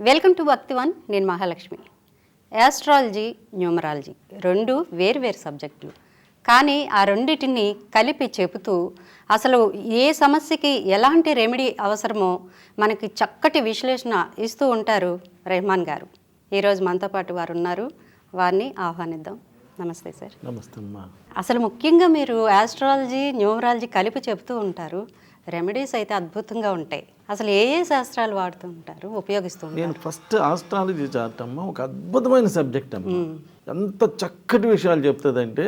Welcome to భక్తి one నేను Mahalakshmi. Astrology numerology రెండు వేరువేరు సబ్జెక్టులు కానీ ఆ రెండిటిని కలిపి చెబుతూ అసలు ఏ సమస్యకి ఎలాంటి రెమెడీ అవసరమో మనకి చక్కటి విశ్లేషణ ఇస్తూ ఉంటారు రెహమాన్ గారు. ఈరోజు మనతో పాటు వారు ఉన్నారు. వారిని ఆహ్వానిద్దాం. నమస్తే సార్. నమస్తే అసలు ముఖ్యంగా మీరు ఆస్ట్రాలజీ న్యూమరాలజీ కలిపి చెబుతూ ఉంటారు. రెమెడీస్ అయితే అద్భుతంగా ఉంటాయి. అసలు ఏ ఏ శాస్త్రాలు వాడుతూ ఉంటారు? ఉపయోగిస్తూ నేను ఫస్ట్ ఆస్ట్రాలజీ చార్ట్ అమ్మ ఒక అద్భుతమైన సబ్జెక్ట్ అమ్మ. ఎంత చక్కటి విషయాలు చెప్తుందంటే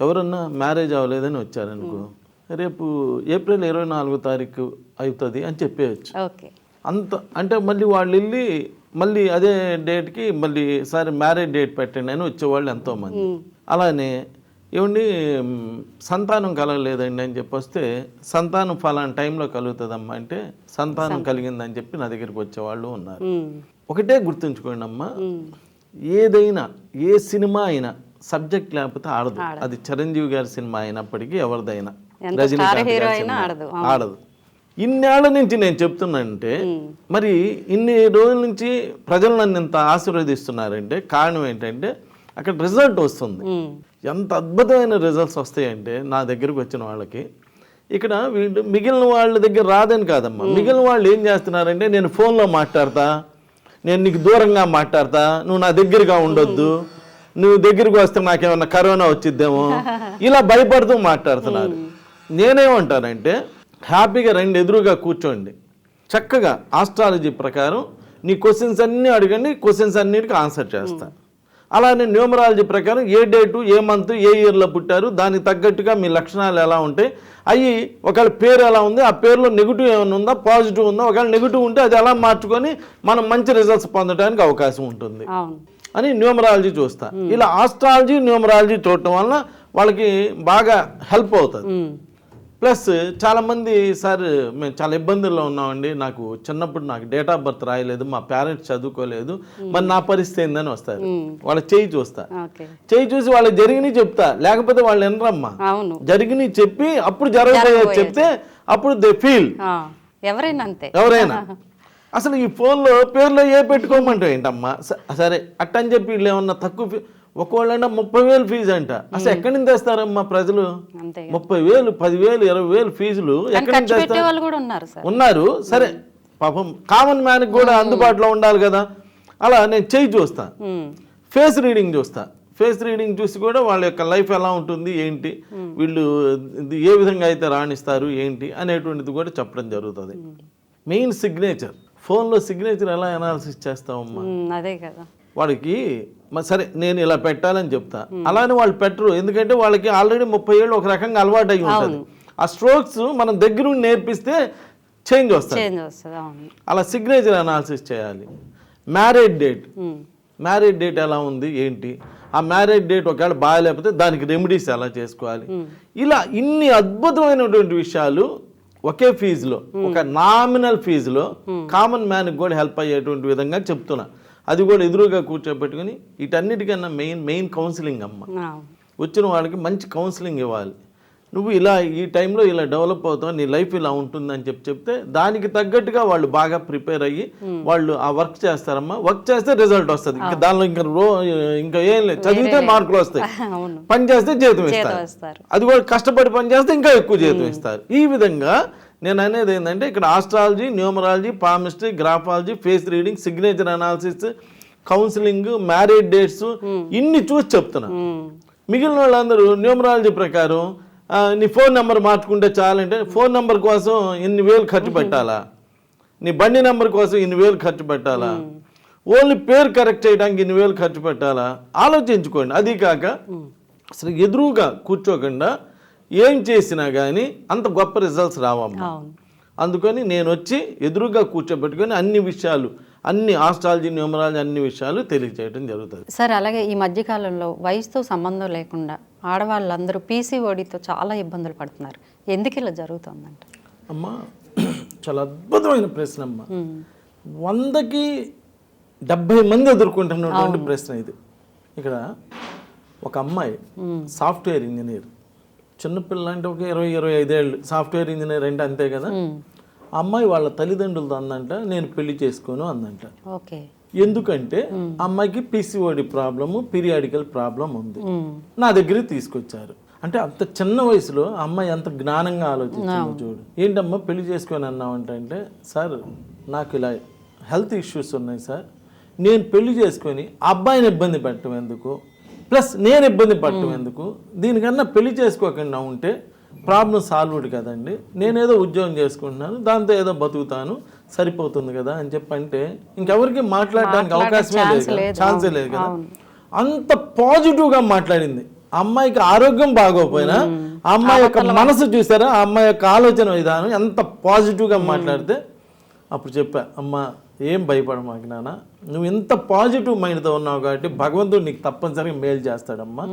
ఎవరన్నా మ్యారేజ్ అవ్వలేదని వచ్చారనుకో రేపు ఏప్రిల్ ఇరవై నాలుగో తారీఖు అవుతుంది అని చెప్పేయచ్చు. ఓకే. అంత అంటే మళ్ళీ వాళ్ళు వెళ్ళి మళ్ళీ అదే డేట్కి మళ్ళీ సరే మ్యారేజ్ డేట్ పెట్టండి అని వచ్చేవాళ్ళు ఎంతోమంది. అలానే ఏమండి సంతానం కలగలేదండి అని చెప్పి వస్తే సంతానం ఫలానా టైంలో కలుగుతుందమ్మా అంటే సంతానం కలిగిందని చెప్పి నా దగ్గరికి వచ్చేవాళ్ళు ఉన్నారు. ఒకటే గుర్తుంచుకోండి అమ్మా ఏదైనా ఏ సినిమా అయినా సబ్జెక్ట్ లేకపోతే ఆడదు. అది చిరంజీవి గారి సినిమా అయినప్పటికీ ఎవరిదైనా రజనీకాంత్ ఆడదు. ఇన్నేళ్ళ నుంచి నేను చెప్తున్నానంటే మరి ఇన్ని రోజుల నుంచి ప్రజలు నన్ను ఇంత ఆశీర్వదిస్తున్నారంటే కారణం ఏంటంటే అక్కడ రిజల్ట్ వస్తుంది. ఎంత అద్భుతమైన రిజల్ట్స్ వస్తాయంటే నా దగ్గరకు వచ్చిన వాళ్ళకి ఇక్కడ వీళ్ళు మిగిలిన వాళ్ళ దగ్గర రాదని కాదమ్మా. మిగిలిన వాళ్ళు ఏం చేస్తున్నారంటే నేను ఫోన్లో మాట్లాడతా నేను నీకు దూరంగా మాట్లాడతా నువ్వు నా దగ్గరగా ఉండొద్దు నువ్వు దగ్గరికి వస్తే నాకేమన్నా కరోనా వచ్చిద్దేమో. ఇలా భయపడుతూ మాట్లాడుతున్నారు. నేనేమంటానంటే హ్యాపీగా రెండు ఎదురుగా కూర్చోండి. చక్కగా ఆస్ట్రాలజీ ప్రకారం నీ క్వశ్చన్స్ అన్నీ అడగండి క్వశ్చన్స్ అన్నిటికీ ఆన్సర్ చేస్తా. అలానే న్యూమరాలజీ ప్రకారం ఏ డేటు ఏ మంత్ ఏ ఇయర్లో పుట్టారు దానికి తగ్గట్టుగా మీ లక్షణాలు ఎలా ఉంటాయి? అవి ఒకవేళ పేరు ఎలా ఉంది ఆ పేరులో నెగిటివ్ ఏమైనా ఉందా పాజిటివ్ ఉందా? ఒకవేళ నెగిటివ్ ఉంటే అది ఎలా మార్చుకొని మనం మంచి రిజల్ట్స్ పొందడానికి అవకాశం ఉంటుంది. అని న్యూమరాలజీ చూస్తా. ఇలా ఆస్ట్రాలజీ న్యూమరాలజీ చూడటం వలన వాళ్ళకి బాగా హెల్ప్ అవుతుంది. ప్లస్ చాలామంది సార్ మేము చాలా ఇబ్బందుల్లో ఉన్నామండి. నాకు చిన్నప్పుడు నాకు డేట్ ఆఫ్ బర్త్ రాయలేదు మా పేరెంట్స్ చదువుకోలేదు. మరి నా పరిస్థితి ఏందని వస్తారు. వాళ్ళ చేయి చూస్తా. చేయి చూసి వాళ్ళకి జరిగినవి చెప్తా. లేకపోతే వాళ్ళు వినరమ్మా. జరిగినవి చెప్పి అప్పుడు జరగబోయేది చెప్తే అప్పుడు దే ఫీల్. ఎవరైనా అంతే. ఎవరైనా. అసలు ఈ ఫోన్లో పేర్లో ఏ పెట్టుకోమంటావు ఏంటమ్మా? సరే అట్టని చెప్పి వీళ్ళు ఏమన్నా తక్కువ ఒక్కోళ్ళంటే ముప్పై వేలు ఫీజు అంట. అసలు ఎక్కడి నుంచి తెస్తారమ్మా ప్రజలు? ముప్పై వేలు పదివేలు ఇరవై వేలు ఫీజులు ఎక్కడి నుంచి తెస్తారు? ఉన్నారు సార్. పాపం కామన్ మ్యాన్కి కూడా అందుబాటులో ఉండాలి కదా. అలా నేను చేయి చూస్తా. ఫేస్ రీడింగ్ చూస్తా. ఫేస్ రీడింగ్ చూసి కూడా వాళ్ళ యొక్క లైఫ్ ఎలా ఉంటుంది ఏంటి? వీళ్ళు ఏ విధంగా అయితే రాణిస్తారు ఏంటి? అనేటువంటిది కూడా చెప్పడం జరుగుతుంది. మెయిన్ సిగ్నేచర్ ఫోన్లో సిగ్నేచర్ ఎలా అనాలిసిస్ చేస్తామమ్మా అదే కదా. వాడికి సరే నేను ఇలా పెట్టాలని చెప్తా. అలానే వాళ్ళు పెట్టరు. ఎందుకంటే వాళ్ళకి ఆల్రెడీ ముప్పై ఏళ్ళు ఒక రకంగా అలవాటు అయి ఉంటుంది. ఆ స్ట్రోక్స్ మనం దగ్గరుండి నేర్పిస్తే చేంజ్ వస్తుంది అలా సిగ్నేచర్ అనాలిసిస్ చేయాలి. మ్యారేజ్ డేట్ మ్యారేజ్ డేట్ ఎలా ఉంది ఏంటి? ఆ మ్యారేజ్ డేట్ ఒకవేళ బాగాలేకపోతే దానికి రెమెడీస్ ఎలా చేసుకోవాలి? ఇలా ఇన్ని అద్భుతమైనటువంటి విషయాలు ఒకే ఫీజులో ఒక నామినల్ ఫీజులో కామన్ మ్యాన్కి కూడా హెల్ప్ అయ్యేటువంటి విధంగా చెప్తున్నా. అది కూడా ఎదురుగా కూర్చోబెట్టుకుని వీటన్నిటికన్నా మెయిన్ మెయిన్ కౌన్సిలింగ్ అమ్మ. వచ్చిన వాళ్ళకి మంచి కౌన్సిలింగ్ ఇవ్వాలి. నువ్వు ఇలా ఈ టైంలో ఇలా డెవలప్ అవుతావు నీ లైఫ్ ఇలా ఉంటుందని చెప్పి చెప్తే దానికి తగ్గట్టుగా వాళ్ళు బాగా ప్రిపేర్ అయ్యి వాళ్ళు ఆ వర్క్ చేస్తారమ్మా. వర్క్ చేస్తే రిజల్ట్ వస్తుంది. ఇంకా దానిలో ఇంకా రో ఇంకా ఏం లేదు. చదివితే మార్కులు వస్తాయి. పని చేస్తే జీతం ఇస్తారు. అది కూడా కష్టపడి పని చేస్తే ఇంకా ఎక్కువ జీతం ఇస్తారు. ఈ విధంగా నేను అనేది ఏంటంటే ఇక్కడ astrology numerology palmistry graphology face reading signature analysis counselling marriage dates ఇన్ని చూసి చెప్తున్నా. ఉమ్, మిగిలిన వాళ్ళందరూ న్యూమరాలజీ ప్రకారం నీ ఫోన్ నెంబర్ మార్చుకుంటే చాలంటే ఫోన్ నెంబర్ కోసం ఇన్ని వేలు ఖర్చు పెట్టాలా? నీ బండి నెంబర్ కోసం ఇన్ని వేలు ఖర్చు పెట్టాలా? ఓన్లీ పేరు కరెక్ట్ చేయడానికి ఇన్ని వేలు ఖర్చు పెట్టాలా? ఆలోచించుకోండి. అది కాక అసలు ఎదురుగా కూర్చోకుండా ఏం చేసినా కానీ అంత గొప్ప రిజల్ట్స్ రావమ్మా. అందుకని నేను వచ్చి ఎదురుగా కూర్చోబెట్టుకొని అన్ని విషయాలు అన్ని ఆస్ట్రాలజీ న్యూమరాలజీ అన్ని విషయాలు తెలియజేయడం జరుగుతుంది. సార్ అలాగే ఈ మధ్యకాలంలో వయసుతో సంబంధం లేకుండా ఆడవాళ్ళందరూ పీసీఓడితో చాలా ఇబ్బందులు పడుతున్నారు. ఎందుకు ఇలా జరుగుతుందంట? అమ్మా చాలా అద్భుతమైన ప్రశ్న అమ్మా. వందకి డెబ్బై మంది ఎదుర్కొంటున్నటువంటి ప్రశ్న ఇది. ఇక్కడ ఒక అమ్మాయి సాఫ్ట్వేర్ ఇంజనీర్. చిన్నపిల్ల అంటే ఒక ఇరవై ఇరవై ఐదేళ్ళు. సాఫ్ట్వేర్ ఇంజనీర్ అంటే అంతే కదా. అమ్మాయి వాళ్ళ తల్లిదండ్రులతో అందంట నేను పెళ్ళి చేసుకోను అందంట. ఎందుకంటే అమ్మాయికి పిసిఓడి ప్రాబ్లము పీరియాడికల్ ప్రాబ్లం ఉంది. నా దగ్గరికి తీసుకొచ్చారు. అంటే అంత చిన్న వయసులో అమ్మాయి అంత జ్ఞానంగా ఆలోచించింది చూడు. ఏంటమ్మా పెళ్ళి చేసుకొని అన్నావంట అంటే సార్ నాకు ఇలా హెల్త్ ఇష్యూస్ ఉన్నాయి సార్. నేను పెళ్ళి చేసుకొని అబ్బాయిని ఇబ్బంది పెట్టడం ఎందుకు? ప్లస్ నేను ఇబ్బంది పడటం ఎందుకు? దీనికన్నా పెళ్ళి చేసుకోకుండా ఉంటే ప్రాబ్లం సాల్వ్డ్ కదండి. నేనేదో ఉద్యోగం చేసుకుంటున్నాను దాంతో ఏదో బతుకుతాను సరిపోతుంది కదా అని చెప్పి అంటే ఇంకెవరికి మాట్లాడడానికి అవకాశమే లేదు. ఛాన్సే లేదు. కదా. అంత పాజిటివ్గా మాట్లాడింది. అమ్మాయికి ఆరోగ్యం బాగోపోయినా అమ్మాయి యొక్క మనసు చూసారా ఆ అమ్మాయి యొక్క ఆలోచన విధానం ఎంత పాజిటివ్గా మాట్లాడితే అప్పుడు చెప్పా అమ్మ ఏం భయపడ మాకు నాన్న? నువ్వు ఇంత పాజిటివ్ మైండ్తో ఉన్నావు కాబట్టి భగవంతుడు నీకు తప్పనిసరిగా మేలు చేస్తాడమ్మా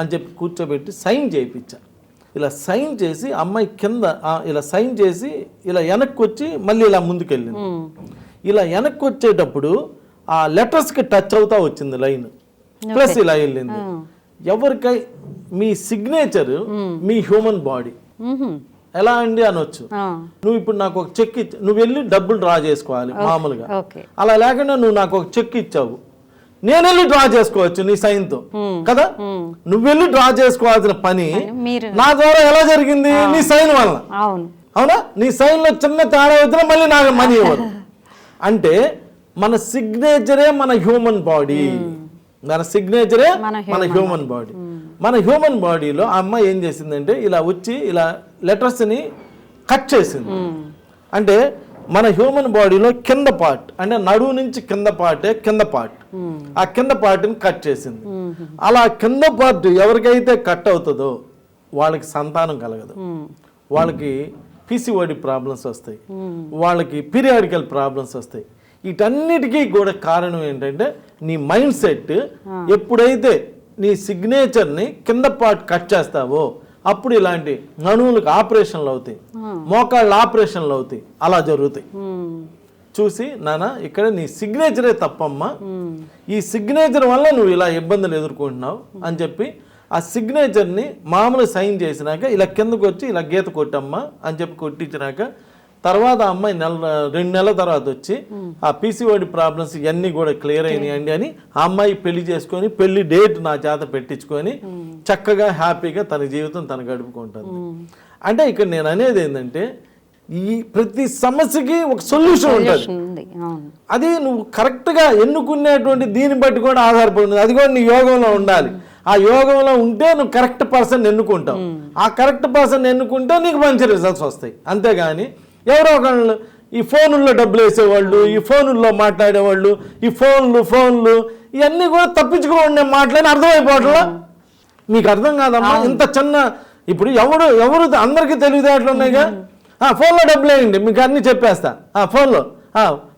అని చెప్పి కూర్చోబెట్టి సైన్ చేయించా. ఇలా సైన్ చేసి అమ్మాయి కింద ఇలా సైన్ చేసి ఇలా వెనక్కి వచ్చి మళ్ళీ ఇలా ముందుకెళ్ళింది. ఇలా వెనక్కి వచ్చేటప్పుడు ఆ లెటర్స్కి టచ్ అవుతా వచ్చింది లైన్. ప్లస్ ఇలా వెళ్ళింది. ఎవరికై? మీ సిగ్నేచర్ మీ హ్యూమన్ బాడీ. ఎలా అండి అనొచ్చు? నువ్వు ఇప్పుడు నాకు ఒక చెక్ ఇచ్చి నువ్వు వెళ్ళి డబ్బులు డ్రా చేసుకోవాలి మామూలుగా. అలా లేకుండా నువ్వు నాకు ఒక చెక్ ఇచ్చావు. నేను వెళ్ళి డ్రా చేసుకోవచ్చు నీ సైన్తో. కదా? నువ్వు వెళ్ళి డ్రా చేసుకోవాల్సిన పని నా ద్వారా ఎలా జరిగింది? నీ సైన్ వలన. అవును. నీ సైన్లో చిన్న తేడా వచ్చినా మళ్ళీ నాకు మనీ ఇవ్వరు. అంటే మన సిగ్నేచరే మన హ్యూమన్ బాడీ మన సిగ్నేచరే మన మన హ్యూమన్ బాడీ మన హ్యూమన్ బాడీలో ఆ అమ్మాయి ఏం చేసిందంటే ఇలా వచ్చి ఇలా లెటర్స్ని కట్ చేసింది. అంటే మన హ్యూమన్ బాడీలో కింద పార్ట్ అంటే నడువు నుంచి కింద పార్టే కింద పార్ట్ ఆ కింద పార్ట్ని కట్ చేసింది. అలా కింద పార్ట్ ఎవరికైతే కట్ అవుతుందో వాళ్ళకి సంతానం కలగదు. వాళ్ళకి పీసీఓడి ప్రాబ్లమ్స్ వస్తాయి. వాళ్ళకి పీరియాడికల్ ప్రాబ్లమ్స్ వస్తాయి. వీటన్నిటికీ కూడా కారణం ఏంటంటే నీ మైండ్ సెట్ ఎప్పుడైతే నీ సిగ్నేచర్ని కింద పార్ట్ కట్ చేస్తావో అప్పుడు ఇలాంటి నణువులకు ఆపరేషన్లు అవుతాయి మోకాళ్ళ ఆపరేషన్లు అవుతాయి. అలా జరుగుతాయి. చూసి నాన్న ఇక్కడ నీ సిగ్నేచరే తప్పమ్మా. ఈ సిగ్నేచర్ వల్ల నువ్వు ఇలా ఇబ్బందులు ఎదుర్కొంటున్నావు అని చెప్పి ఆ సిగ్నేచర్ని మామూలు సైన్ చేసినాక ఇలా కిందకు వచ్చి ఇలా గీత కొట్టమ్మా అని చెప్పి కొట్టించినాక తర్వాత ఆ అమ్మాయి నెల రెండు నెలల తర్వాత వచ్చి ఆ పీసీఓడి ప్రాబ్లమ్స్ ఇవన్నీ కూడా క్లియర్ అయినాయండి అని ఆ అమ్మాయి పెళ్ళి చేసుకొని పెళ్ళి డేట్ నా చేత పెట్టించుకొని చక్కగా హ్యాపీగా తన జీవితం తను గడుపుకుంటుంది అంటే ఇక్కడ నేను అనేది ఏంటంటే ఈ ప్రతి సమస్యకి ఒక సొల్యూషన్ ఉంటుంది. అది నువ్వు కరెక్ట్గా ఎన్నుకునేటువంటి దీన్ని బట్టి కూడా ఆధారపడి అది కూడా నీ యోగంలో ఉండాలి. ఆ యోగంలో ఉంటే నువ్వు కరెక్ట్ పర్సన్ ఎన్నుకుంటావు. ఆ కరెక్ట్ పర్సన్ ఎన్నుకుంటే నీకు మంచి రిజల్ట్స్ వస్తాయి. అంతేగాని ఎవరో ఒకళ్ళు ఈ ఫోనుల్లో డబ్బులు వేసేవాళ్ళు ఈ ఫోనుల్లో మాట్లాడేవాళ్ళు ఈ ఫోన్లు ఫోన్లు ఇవన్నీ కూడా తప్పించుకోండి మాట్లాడి అర్థమైపోవట్లా? మీకు అర్థం కాదమ్మా? ఇంత చిన్న ఇప్పుడు ఎవడు ఎవరు అందరికీ తెలివితేటలు ఉన్నాయిగా? ఆ, ఫోన్లో డబ్బులు వేయండి మీకు అన్నీ చెప్పేస్తా. ఆ, ఫోన్లో.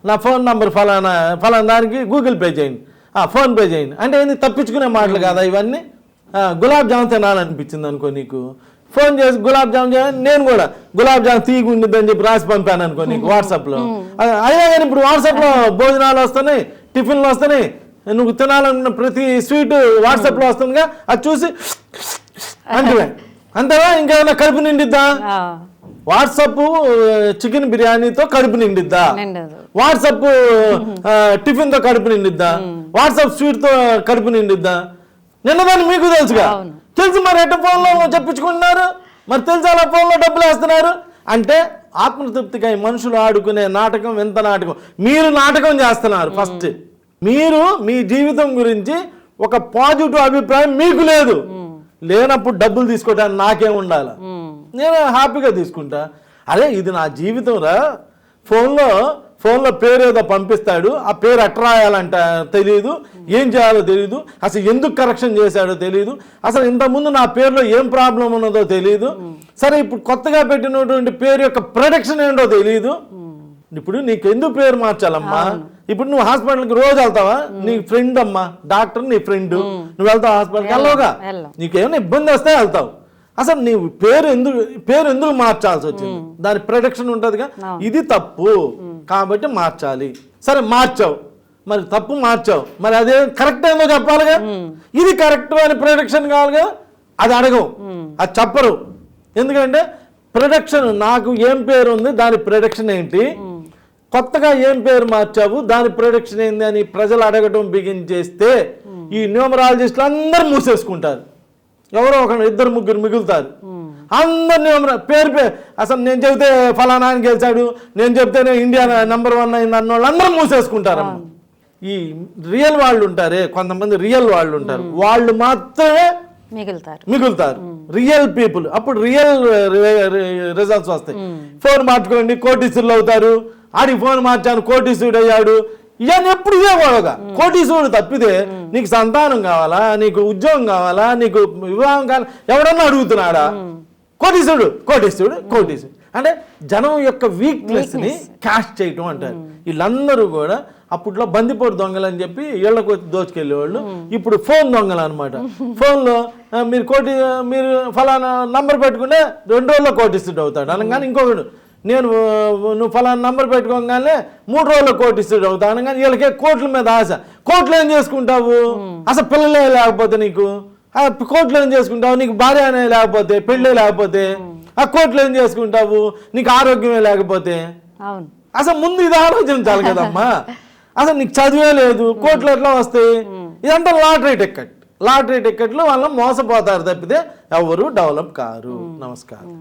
నా ఫోన్ నంబర్ ఫలానా ఫలానా దానికి గూగుల్ పే చేయండి. ఆ, ఫోన్ పే చేయండి. అంటే ఏంది? తప్పించుకునే మాటలు కదా ఇవన్నీ? గులాబ్ జామ్ తినాలనిపించింది అనుకో నీకు. ఫోన్ చేసి గులాబ్ జామ్ నేను కూడా గులాబ్ జామ్ తీగి ఉండిద్దని చెప్పి రాసి పంపాను అనుకో నీకు వాట్సాప్లో. అయినా కానీ ఇప్పుడు వాట్సాప్లో భోజనాలు వస్తున్నాయి టిఫిన్లు వస్తున్నాయి నువ్వు తినాలనుకున్న ప్రతి స్వీట్ వాట్సాప్లో వస్తుందిగా అది చూసి అంటే అంతేనా? ఇంకేమైనా కడుపు నిండిద్దా? వాట్సప్ చికెన్ బిర్యానీతో కడుపు నిండిద్దా? నిండదు. వాట్సప్ టిఫిన్తో కడుపు నిండిద్దా? వాట్సాప్ స్వీట్తో కడుపు నిండిద్దా? నిన్నదాన్ని మీకు తెలుసుగా. తెలుసు మరి ఎట్ట ఫోన్లో చెప్పించుకుంటున్నారు? మరి తెలుసు అలా ఫోన్లో డబ్బులు వేస్తున్నారు? అంటే ఆత్మతృప్తిగా ఈ మనుషులు ఆడుకునే నాటకం ఎంత నాటకం. మీరు నాటకం చేస్తున్నారు ఫస్ట్ మీరు మీ జీవితం గురించి ఒక పాజిటివ్ అభిప్రాయం మీకు లేదు. లేనప్పుడు డబ్బులు తీసుకోవడానికి నాకేం ఉండాలి. నేను హ్యాపీగా తీసుకుంటా. అరే ఇది నా జీవితం రా. ఫోన్లో ఫోన్లో పేరు ఏదో పంపిస్తాడు ఆ పేరు ఎట్లా రాయాలంట తెలియదు ఏం చేయాలో తెలియదు అసలు ఎందుకు కరెక్షన్ చేశాడో తెలియదు అసలు ఇంతకుముందు నా పేరులో ఏం ప్రాబ్లం ఉన్నదో తెలియదు సరే ఇప్పుడు కొత్తగా పెట్టినటువంటి పేరు యొక్క ప్రొడక్షన్ ఏంటో తెలియదు ఇప్పుడు నీకు ఎందుకు పేరు మార్చాలమ్మా? ఇప్పుడు నువ్వు హాస్పిటల్కి రోజు వెళ్తావా? నీ ఫ్రెండ్ అమ్మా డాక్టర్ నీ ఫ్రెండ్ నువ్వు వెళ్తావు హాస్పిటల్కి వెళ్ళవుగా? వెళ్ళం. నీకేమైనా ఇబ్బంది వస్తే వెళ్తావు. అసలు నీవు పేరు ఎందుకు పేరు ఎందుకు మార్చాల్సి వచ్చింది? దాని ప్రొడక్షన్ ఉంటుందిగా? ఇది తప్పు. కాబట్టి మార్చాలి. సరే మార్చావు. మరి తప్పు మార్చావు. మరి అదే కరెక్ట్ ఏందో చెప్పాలిగా? ఇది కరెక్ట్ అని ప్రొడక్షన్ కావాలిగా? అది అడగవు. అది చెప్పరు. ఎందుకంటే ప్రొడక్షన్ నాకు ఏం పేరు ఉంది దాని ప్రొడక్షన్ ఏంటి? కొత్తగా ఏం పేరు మార్చావు దాని ప్రొడక్షన్ ఏంది అని ప్రజలు అడగటం బిగిన్ చేస్తే ఈ న్యూమరాలజిస్టులు అందరూ మూసేసుకుంటారు. ఎవరో ఒక ఇద్దరు ముగ్గురు మిగులుతారు. అందరు న్యూమర పేరు పేరు అసలు నేను చెబితే ఫలానా అని గెలిచాడు నేను చెప్తేనే ఇండియా నెంబర్ వన్ అయింది అన్న వాళ్ళు అందరూ మూసేసుకుంటారమ్మ ఈ రియల్ వాళ్ళు ఉంటారే కొంతమంది రియల్ వాళ్ళు ఉంటారు. వాళ్ళు మాత్రమే మిగులుతారు. మిగులుతారు. రియల్ పీపుల్ అప్పుడు రియల్ రిజల్ట్స్ వస్తాయి. ఫోన్ మార్చుకోండి కోటీసులు అవుతారు. ఆడికి ఫోన్ మార్చాను కోటీసుడు అయ్యాడు. ఇవన్నీ ఎప్పుడు ఇదే గొడవగా కోటీసుడు తప్పితే నీకు సంతానం కావాలా నీకు ఉద్యోగం కావాలా నీకు వివాహం కావాలా ఎవడన్నా అడుగుతున్నాడా? కోటీసుడు కోటీసుడు కోటీసుడు అంటే జనం యొక్క వీక్నెస్ని క్యాష్ చేయటం అంటారు. వీళ్ళందరూ కూడా అప్పట్లో బందిపోటు దొంగలు అని చెప్పి ఇళ్ళకు వచ్చి దోచుకెళ్ళేవాళ్ళు. ఇప్పుడు ఫోన్ దొంగలు అనమాట ఫోన్లో మీరు కోటి మీరు ఫలానా నంబర్ పెట్టుకుంటే రెండు రోజుల్లో కోటిస్తుడు అవుతాడు. అనగానే ఇంకొకడు నేను నువ్వు ఫలానా నంబర్ పెట్టుకోగానే మూడు రోజుల్లో కోటిస్తుడు అవుతాడు అనగానే వీళ్ళకే కోట్ల మీద ఆశ. కోట్లు ఏం చేసుకుంటావు? అసలు పిల్లలే లేకపోతే నీకు? ఆ కోట్లు ఏం చేసుకుంటావు? నీకు భార్య అనే లేకపోతే పెళ్ళే లేకపోతే ఆ కోట్లు ఏం చేసుకుంటావు? నీకు ఆరోగ్యమే లేకపోతే? అసలు ముందు ఇది ఆలోచించాలి కదమ్మా. అసలు నీకు చదివే లేదు. కోట్లు ఎట్లా వస్తాయి? ఇదంతా లాటరీ టికెట్ లాటరీ టికెట్లు వాళ్ళని మోసపోతారు తప్పితే ఎవరు డెవలప్ కారు. నమస్కారం.